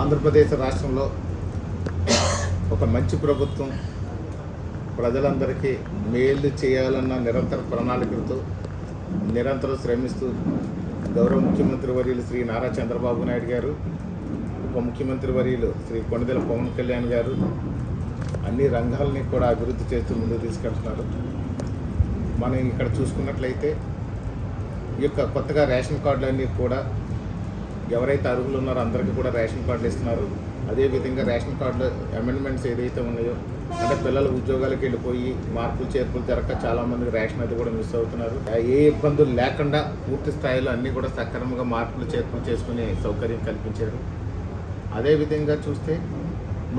ఆంధ్రప్రదేశ్ రాష్ట్రంలో ఒక మంచి ప్రభుత్వం ప్రజలందరికీ మేలు చేయాలన్న నిరంతర ప్రణాళికలతో నిరంతరం శ్రమిస్తూ గౌరవ ముఖ్యమంత్రి వర్యులు శ్రీ నారా చంద్రబాబు నాయుడు గారు ఉప ముఖ్యమంత్రి వర్యులు శ్రీ కొణిదెల పవన్ కళ్యాణ్ గారు అన్ని రంగాలని కూడా అభివృద్ధి చేస్తూ ముందుకు తీసుకెళ్తున్నారు. మనం ఇక్కడ చూసుకున్నట్లయితే ఈ యొక్క కొత్తగా రేషన్ కార్డులన్నీ కూడా ఎవరైతే అర్హులు ఉన్నారో అందరికీ కూడా రేషన్ కార్డులు ఇస్తున్నారు. అదేవిధంగా రేషన్ కార్డు అమెండ్మెంట్స్ ఏదైతే ఉన్నాయో అంటే పిల్లలు ఉద్యోగాలకు వెళ్ళిపోయి మార్పులు చేర్పులు జరగక చాలామంది రేషన్ అది కూడా మిస్ అవుతున్నారు. ఏ ఇబ్బందులు లేకుండా పూర్తి స్థాయిలో అన్నీ కూడా సక్రమంగా మార్పులు చేర్పులు చేసుకునే సౌకర్యం కల్పించారు. అదేవిధంగా చూస్తే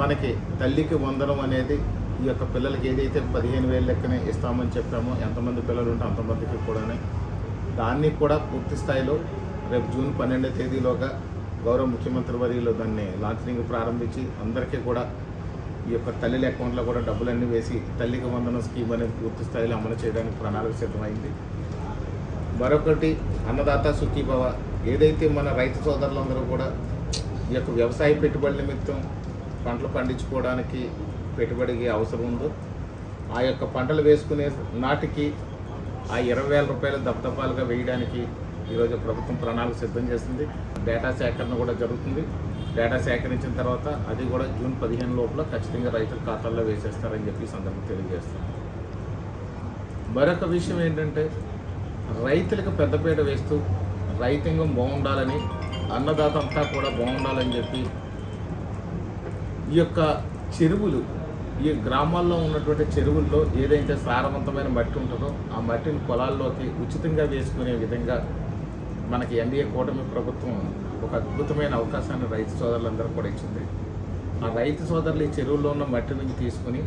మనకి తల్లికి వందనం అనేది ఈ యొక్క పిల్లలకి ఏదైతే పదిహేను వేలు లెక్కనే ఇస్తామని చెప్పామో ఎంతమంది పిల్లలు ఉంటే అంతమందికి కూడానే దాన్ని కూడా పూర్తి స్థాయిలో రేపు జూన్ పన్నెండో తేదీలోగా గౌరవ ముఖ్యమంత్రి వర్యులు దాన్ని లాంచింగ్ ప్రారంభించి అందరికీ కూడా ఈ యొక్క తల్లిల అకౌంట్లో కూడా డబ్బులన్నీ వేసి తల్లికి వందనం స్కీమ్ అనేది పూర్తి స్థాయిలో అమలు చేయడానికి ప్రణాళిక సిద్ధమైంది. మరొకటి అన్నదాత సుఖీభవ. ఏదైతే మన రైతు సోదరులందరూ కూడా ఈ యొక్క వ్యవసాయ పెట్టుబడి నిమిత్తం పంటలు పండించుకోవడానికి పెట్టుబడికి అవసరం ఉందో ఆ యొక్క పంటలు వేసుకునే నాటికి ఆ ఇరవై వేల రూపాయలు దప్పదపాలుగా వేయడానికి ఈరోజు ప్రభుత్వం ప్రణాళిక సిద్ధం చేస్తుంది డేటా సేకరణ కూడా జరుగుతుంది. డేటా సేకరించిన తర్వాత అది కూడా జూన్ పదిహేను లోపల ఖచ్చితంగా రైతుల ఖాతాల్లో వేసేస్తారని చెప్పి సందర్భం తెలియజేస్తాం మరొక విషయం ఏంటంటే రైతులకు పెద్దపీట వేస్తూ రైతాంగం బాగుండాలని అన్నదాత అంతా కూడా బాగుండాలని చెప్పి ఈ యొక్క చెరువులు ఈ గ్రామాల్లో ఉన్నటువంటి చెరువుల్లో ఏదైతే సారవంతమైన మట్టి ఉంటుందో ఆ మట్టిని పొలాల్లోకి ఉచితంగా వేసుకునే విధంగా మనకి ఎన్డీఏ కూటమి ప్రభుత్వం ఒక అద్భుతమైన అవకాశాన్ని రైతు సోదరులందరూ కూడా ఇచ్చింది. ఆ రైతు సోదరులు ఈ చెరువుల్లో ఉన్న మట్టి నుంచి తీసుకుని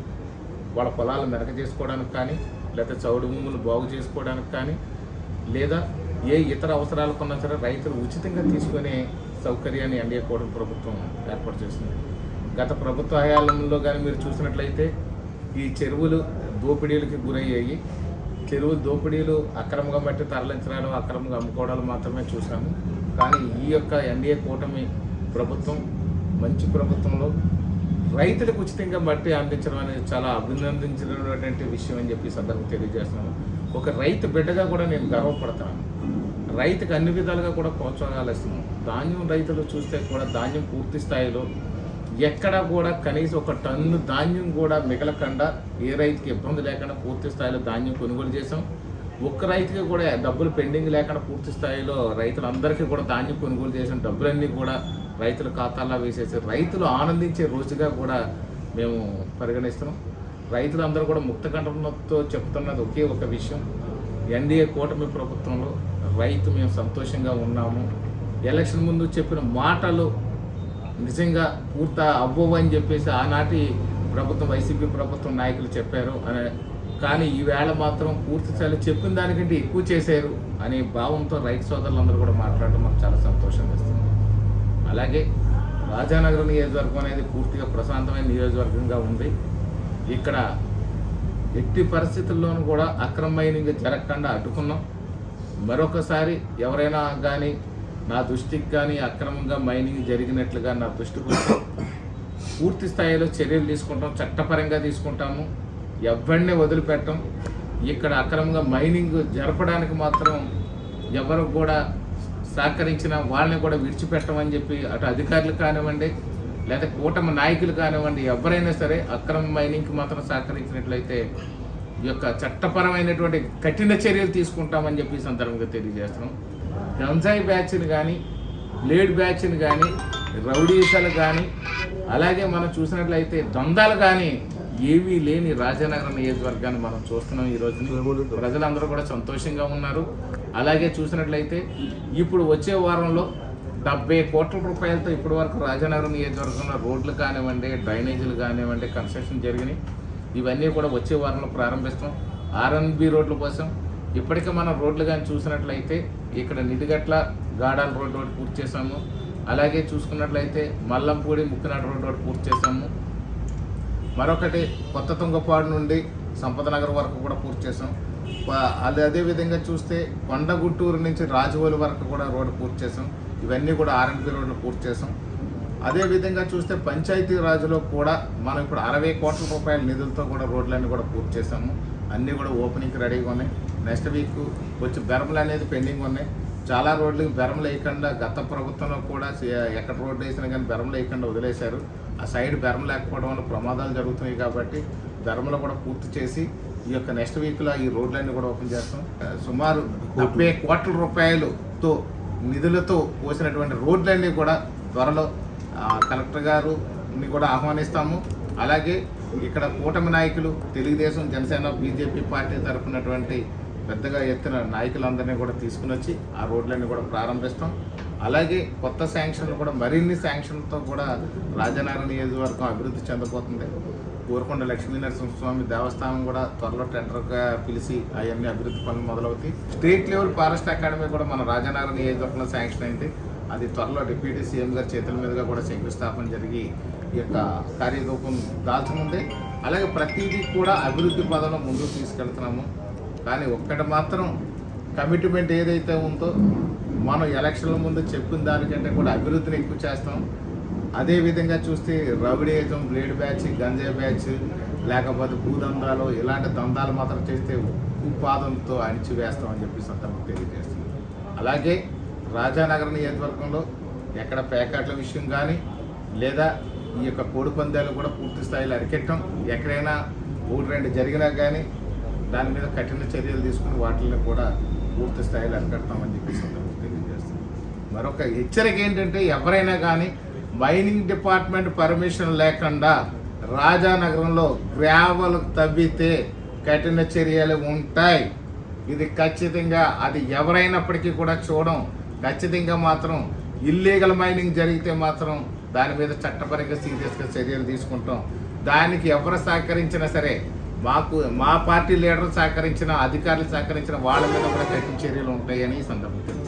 వాళ్ళ పొలాలు మెరక చేసుకోవడానికి కానీ లేదా చౌడు భూములు బాగు చేసుకోవడానికి కానీ లేదా ఏ ఇతర అవసరాలకున్నా సరే రైతులు ఉచితంగా తీసుకునే సౌకర్యాన్ని ఎన్డీఏ కూటమి ప్రభుత్వం ఏర్పాటు చేసింది. గత ప్రభుత్వ హయాంలో కానీ మీరు చూసినట్లయితే ఈ చెరువులు దోపిడీలకి గురయ్యాయి. చెరువు దోపిడీలు అక్రమంగా బట్టి తరలించడాలు అక్రమంగా అమ్ముకోవడాలు మాత్రమే చూసాము కానీ ఈ యొక్క ఎన్డీఏ కూటమి ప్రభుత్వం మంచి ప్రభుత్వంలో రైతులకు ఉచితంగా మట్టి అందించడం అనేది చాలా అభినందించినటువంటి విషయం అని చెప్పి సందర్భం తెలియజేస్తున్నాను ఒక రైతు బిడ్డగా కూడా నేను గర్వపడతాను రైతుకు అన్ని విధాలుగా కూడా ప్రోత్సాహాలు ఇస్తున్నాను ధాన్యం రైతులు చూస్తే కూడా ధాన్యం పూర్తి స్థాయిలో ఎక్కడ కూడా కనీసం ఒక టన్ను ధాన్యం కూడా మిగలకుండా ఏ రైతుకి ఇబ్బంది లేకుండా పూర్తి స్థాయిలో ధాన్యం కొనుగోలు చేసాం ఒక్క రైతుకి కూడా డబ్బులు పెండింగ్ లేకుండా పూర్తి స్థాయిలో రైతులందరికీ కూడా ధాన్యం కొనుగోలు చేసిన డబ్బులన్నీ కూడా రైతుల ఖాతాల్లో వేసేసి రైతులు ఆనందించే రోజుగా కూడా మేము పరిగణిస్తున్నాం. రైతులందరూ కూడా ముక్తకంఠంతో చెప్తున్నది ఒకే ఒక విషయం. ఎన్డీఏ కూటమి ప్రభుత్వంలో రైతు మేము సంతోషంగా ఉన్నాము. ఎలక్షన్ ముందు చెప్పిన మాటలు నిజంగా పూర్త అవ్వవు అని చెప్పేసి ఆనాటి ప్రభుత్వం వైసీపీ ప్రభుత్వం నాయకులు చెప్పారు. అనే కానీ ఈవేళ మాత్రం పూర్తి స్థాయిలో చెప్పిన దానికంటే ఎక్కువ చేశారు అనే భావంతో రైతు సోదరులందరూ కూడా మాట్లాడడం మాకు చాలా సంతోషం వేస్తుంది. అలాగే రాజానగరం నియోజకవర్గం అనేది పూర్తిగా ప్రశాంతమైన నియోజకవర్గంగా ఉంది. ఇక్కడ ఎట్టి పరిస్థితుల్లోనూ కూడా అక్రమ మైనింగ్ జరగకుండా అడ్డుకున్నాం. మరొకసారి ఎవరైనా కానీ నా దృష్టికి కానీ అక్రమంగా మైనింగ్ జరిగినట్లుగా నా దృష్టికి పూర్తి స్థాయిలో చర్యలు తీసుకుంటాం చట్టపరంగా తీసుకుంటాము. ఎవరిని వదిలిపెట్టం. ఇక్కడ అక్రమంగా మైనింగ్ జరపడానికి మాత్రం ఎవరు కూడా సహకరించిన వాళ్ళని కూడా విడిచిపెట్టమని చెప్పి అటు అధికారులు కానివ్వండి లేదా కూటమి నాయకులు కానివ్వండి ఎవరైనా సరే అక్రమ మైనింగ్కి మాత్రం సహకరించినట్లయితే ఈ యొక్క చట్టపరమైనటువంటి కఠిన చర్యలు తీసుకుంటామని చెప్పి సందర్భంగా తెలియజేస్తున్నాం. గంజాయి బ్యాచ్ని కానీ బ్లేడ్ బ్యాచ్ని కానీ రౌడీసాలు కానీ అలాగే మనం చూసినట్లయితే దొందాలు కానీ ఏవీ లేని రాజానగరం నియోజకవర్గాన్ని మనం చూస్తున్నాం ఈ ప్రజలందరూ కూడా సంతోషంగా ఉన్నారు. అలాగే చూసినట్లయితే ఇప్పుడు వచ్చే వారంలో డెబ్బై కోట్ల రూపాయలతో ఇప్పటి వరకు రాజానగరం నియోజకవర్గంలో రోడ్లు కానివ్వండి డ్రైనేజీలు కానివ్వండి కన్స్ట్రక్షన్ జరిగినాయి. ఇవన్నీ కూడా వచ్చే వారంలో ప్రారంభిస్తాం. ఆర్ఎన్బి రోడ్ల కోసం ఇప్పటికే మనం రోడ్లు కానీ చూసినట్లయితే ఇక్కడ నిడిగట్ల గాడాల రోడ్డు ఒకటి పూర్తి చేసాము అలాగే చూసుకున్నట్లయితే మల్లంపూడి ముక్కినాడు రోడ్డు ఒకటి పూర్తి చేసాము మరొకటి కొత్త తుంగపాడు నుండి సంపద నగర్ వరకు కూడా పూర్తి చేసాం అది అదే అదేవిధంగా చూస్తే కొండగుట్టూరు నుంచి రాజవోలు వరకు కూడా రోడ్డు పూర్తి చేసాం ఇవన్నీ కూడా ఆర్ఎన్పి రోడ్లు పూర్తి చేసాం అదే విధంగా చూస్తే పంచాయతీ రాజులో కూడా మనం ఇప్పుడు అరవై కోట్ల రూపాయల నిధులతో కూడా రోడ్లన్నీ కూడా పూర్తి చేసాము అన్నీ కూడా ఓపెనింగ్కి రెడీగా ఉన్నాయి. నెక్స్ట్ వీక్ వచ్చి బెరమలు అనేది పెండింగ్ ఉన్నాయి. చాలా రోడ్లకి బెరములు వేయకుండా గత ప్రభుత్వంలో కూడా ఎక్కడ రోడ్లు వేసినా కానీ బెరములు వేయకుండా వదిలేశారు. ఆ సైడ్ బెరమ లేకపోవడం వల్ల ప్రమాదాలు జరుగుతున్నాయి కాబట్టి బెరమలు కూడా పూర్తి చేసి ఈ యొక్క నెక్స్ట్ వీక్లో ఈ రోడ్లన్నీ కూడా ఓపెన్ చేస్తాం. సుమారు డెబ్బై కోట్ల రూపాయలతో నిధులతో పోసినటువంటి రోడ్లన్నీ కూడా త్వరలో కలెక్టర్ గారుని కూడా ఆహ్వానిస్తాము. అలాగే ఇక్కడ కూటమి నాయకులు తెలుగుదేశం జనసేన బీజేపీ పార్టీ తరపునటువంటి పెద్దగా ఎత్తున నాయకులందరినీ కూడా తీసుకుని వచ్చి ఆ రోడ్లన్నీ కూడా ప్రారంభిస్తాం. అలాగే కొత్త శాంక్షన్లు కూడా మరిన్ని శాంక్షన్లతో కూడా రాజనగర నియోజకవర్గం అభివృద్ధి చెందబోతుంది. కోరుకొండ లక్ష్మీ నరసింహస్వామి దేవస్థానం కూడా త్వరలో టెండర్గా పిలిచి అవన్నీ అభివృద్ధి పనులు మొదలవుతాయి. స్టేట్ లెవెల్ ఫారెస్ట్ అకాడమీ కూడా మన రాజనగర నియోజకవర్గంలో శాంక్షన్ అయింది. అది త్వరలో డిప్యూటీ సీఎం గారి చేతుల మీదుగా కూడా శంకుస్థాపన జరిగి ఈ యొక్క కార్యరూపం దాల్చనుంది. అలాగే ప్రతిదీ కూడా అభివృద్ధి పదంలో ముందుకు తీసుకెళ్తున్నాము. కానీ ఒక్కటి మాత్రం కమిట్మెంట్ ఏదైతే ఉందో మనం ఎలక్షన్ల ముందు చెప్పిన దానికంటే కూడా అభివృద్ధిని ఎక్కువ చేస్తాం. అదేవిధంగా చూస్తే రౌడీయిజం బ్లేడ్ బ్యాచ్ గంజాయి బ్యాచ్ లేకపోతే భూదందాలు ఇలాంటి దందాలు మాత్రం చేస్తే ఉపాదంతో అణిచివేస్తామని చెప్పి సందర్భం తెలియజేస్తుంది. అలాగే రాజానగర నియోజకవర్గంలో ఎక్కడ పేకాట్ల విషయం కానీ లేదా ఈ యొక్క కోడి పందాలు కూడా పూర్తి స్థాయిలో అరికెట్టం ఎక్కడైనా ఒకటి రెండు జరిగినా కానీ దాని మీద కఠిన చర్యలు తీసుకుని వాటిని కూడా పూర్తి స్థాయిలో అరికడతామని చెప్పి సందర్భం మరొక హెచ్చరిక ఏంటంటే ఎవరైనా కానీ మైనింగ్ డిపార్ట్మెంట్ పర్మిషన్ లేకుండా రాజానగరంలో గ్రావల్ తవ్వితే కఠిన చర్యలు ఉంటాయి. ఇది ఖచ్చితంగా అది ఎవరైనప్పటికీ కూడా చూడం. ఖచ్చితంగా మాత్రం ఇల్లీగల్ మైనింగ్ జరిగితే మాత్రం దాని మీద చట్టపరంగా సీరియస్గా చర్యలు తీసుకుంటాం. దానికి ఎవరు సహకరించినా సరే మాకు మా పార్టీ లీడర్ సహకరించిన అధికారులు సహకరించిన వాళ్ళ మీద కూడా కఠిన చర్యలు ఉంటాయని ఈ సందర్భంగా